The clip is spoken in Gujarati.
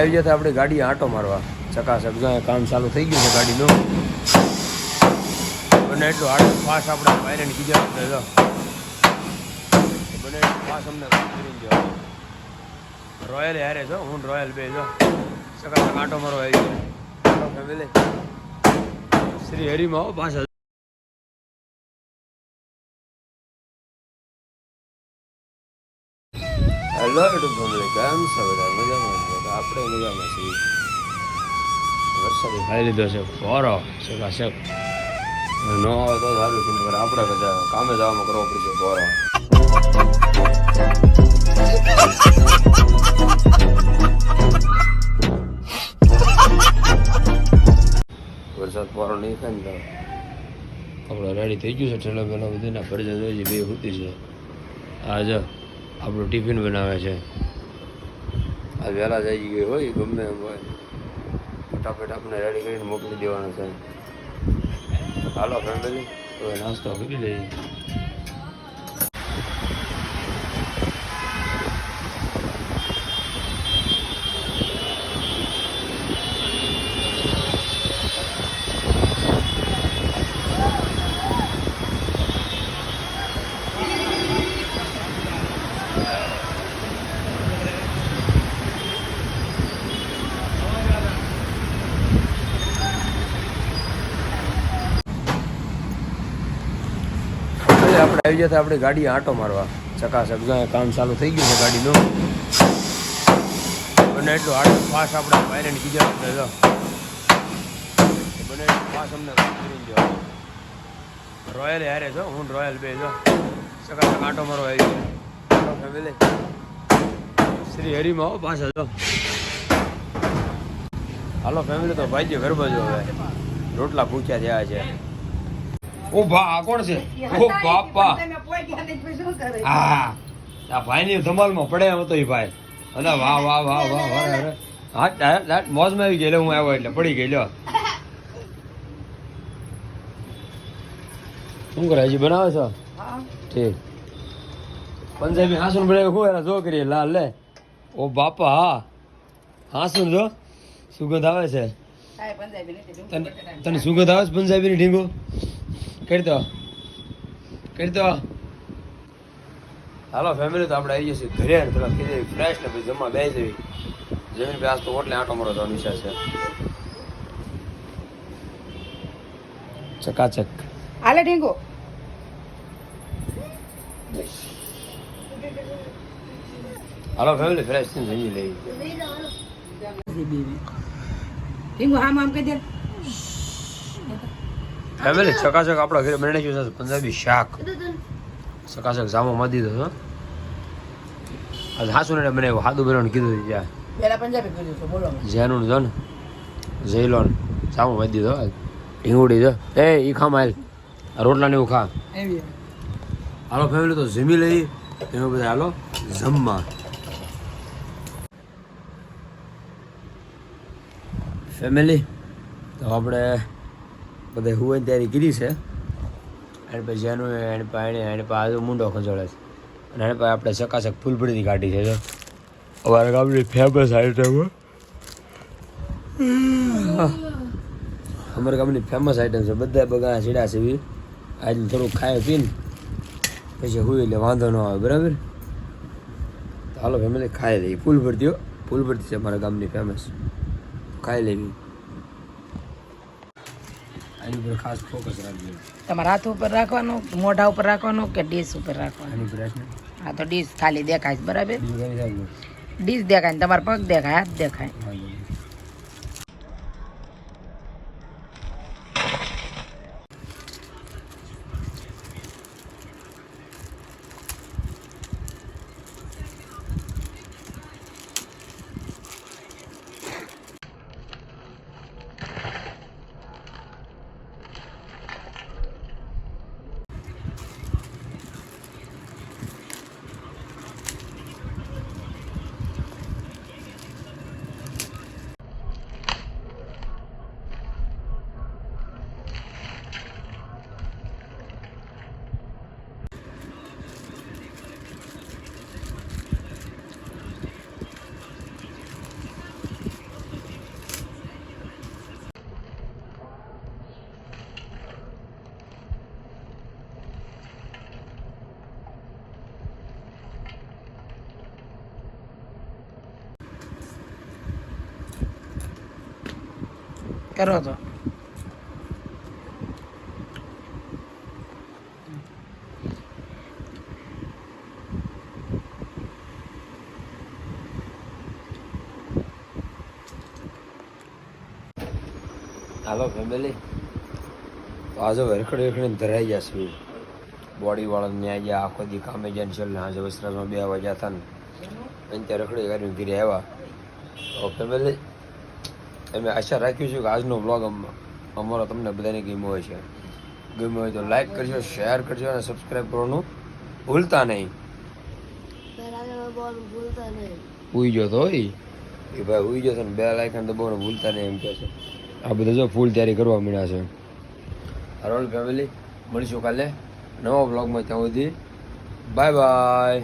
આવી જતા આપણે ગાડી આંટો મારવા. ચકાસક જો કામ ચાલુ થઈ ગયું છે ગાડીનું. બને એટલું આટલું પાસ આપણે વાયરન કીધા આપણે જો. બને એટલું પાસ અમને કરી દો રોયલ હારે છો હું રોયલ બે જો ચકાસક આંટો મારવા આવી ગયો. ફેમિલી શ્રી હરિમાં પાછા. હેલો યુટ્યુબ ફેમિલી કેમ છો. બધા મજામાં આપણે મજામાં છીએ. વરસાદ ખાઈ લીધો છે ફોરો શકાશક ન હોય તો સારું છે નકર આપણે બધા કામે જવામાં કરવો પડશે ફોરો વરસાદ ફોરો નહીં થાય ને આપણે રેડી થઈ ગયું છે ઠેલો પેલો બધીના ફરજે જોઈએ બે હોતી છે. આ જો. આપણું ટિફિન બનાવે છે. આ વહેલા જઈ ગઈ હોય ગમે એમ હોય. ફટાફટ આપણે રેડી કરીને મોકલી દેવાનું છે. હાલો ફેમિલી હવે નાસ્તો કરી લઈએ. હવે આપણે આવી જતા આપણે ગાડી આંટો મારવા. ચકાસક કામ ચાલુ થઈ ગયું છે ગાડીનું. બને એટલું આટલું પાસ આપણે વાયરન કીધા આપણે જો. બને એટલું પાસ અમને કરી દો રોયલ હારે છો હું રોયલ બે જો. ચકાસક આંટો મારવા આવી ગયો. ફેમિલી, શ્રી હરિમાં આવો પાછા જો. હાલો ફેમિલી, તો ભાઈ ગરબા જો હવે. રોટલા ભૂખ્યા થયા છે. ઓ ભા આ કોણ છે? ઓ બાપા. હા. આ ભાઈની ધમાલમાં પડે એમ હતો એ ભાઈ. અરે વાહ વાહ વાહ વાહ વાહ અરે હા ડાયરેક્ટ મોજમાં આવી ગયેલો હું આવ્યો એટલે પડી ગયેલો. શું કરે હજી બનાવે છો? ઠીક. પંજાબી હાસુન બનાવ્યું હું એના જો કરીએ લાલ લે. ઓ બાપા હા. હાસુન જો સુગંધ આવે છે. તને તને સુગંધ આવે છે પંજાબીની ઢીંગો. કરી દો. કરી દો. હાલો ફેમિલી તો આપણે આવી જશે ઘરે. પેલા થોડા કીધે ફ્રેશ ને પછી જમવા બે જવી જમીન પે આજ તો ઓટલે આંટો મારો જવાનો વિચાર છે. ચકાચક. હાલે ઢીંગો. હાલો ફેમિલી ફ્રેશ થઈને જમી લઈ ઢીંગો આમ આમ કહી દે. ફેમિલી ચકાચક આપણા ઘરે બની છે પંજાબી શાક. ચકાચક જામો માં દીધો છો આજ હાસુ ને મને હાદુ બનાવવાનું કીધું છે ત્યાં. પેલા પંજાબી છે બોલો. જેનું જો ને. જામો માં દીધો. ઢીંગુડી જો. એ ઈ ખા માલ. આ રોટલા ને એવું ખા. હાલો ફેમિલી તો જમી લઈ. એમાં બધા હાલો. જમવા. ફેમિલી તો આપણે બધા હુવાની તૈયારી કરી છે. અને પછી જેનું એને પાસે એને એને પાસે આજુ મુંડો ખંજોળે છે. અને એને પાસે આપણે ચકાચક ફૂલપડીની કાઢી છે અમારા ગામની ફેમસ આઈટમ અમારા ગામની ફેમસ આઈટમ છે. બધા બગા સીડા બી. આજે થોડુંક ખાય પીને પછી હું એટલે વાંધો ન આવે, બરાબર? તો હાલો ફેમિલી ખાઈ લઈએ. ફૂલ ભરતીઓ ફૂલ ભરતી છે અમારા ગામની ફેમસ ખાઈ લેવી. આની ઉપર ખાસ ફોકસ રાખજો. તમારા હાથ ઉપર રાખવાનું મોઢા ઉપર રાખવાનું કે ડીશ ઉપર રાખવાનું? હા તો ડીશ ખાલી દેખાય છે બરાબર? ડીશ દેખાય ને તમારા પગ દેખાય હાથ દેખાય. કરો તો. હાલો ફેમિલી. આજે વેરખડી વેરખડીને ધરાઈ ગયા છે બોડી વાળા ન્યાય ગયા, આખો દી કામે જાય છે આજે વસ્ત્રામાં બે વાગ્યા હતા ને. અને ત્યાં રખડી કરીને ઘીરે આવ્યા. તો ફેમિલી અમે આશા રાખ્યું છે કે આજનો બ્લોગ અમારો તમને બધાને ગમ્યો હોય છે. ગમ્યો હોય તો લાઈક કરજો શેર કરજો અને સબસ્ક્રાઈબ કરવાનું ભૂલતા નહીં. ઉઈ ગયો તો એ ભાઈ ઉઈ ગયો તો ને બે લાઈકન દબાવવાનું ભૂલતા નહીં એમ કહે છે. આ બધા જો ફૂલ તૈયારી કરવા મળ્યા છે. હરોલ ફેમિલી મળીશું કાલે નવા બ્લોગમાં ત્યાં સુધી. Bye bye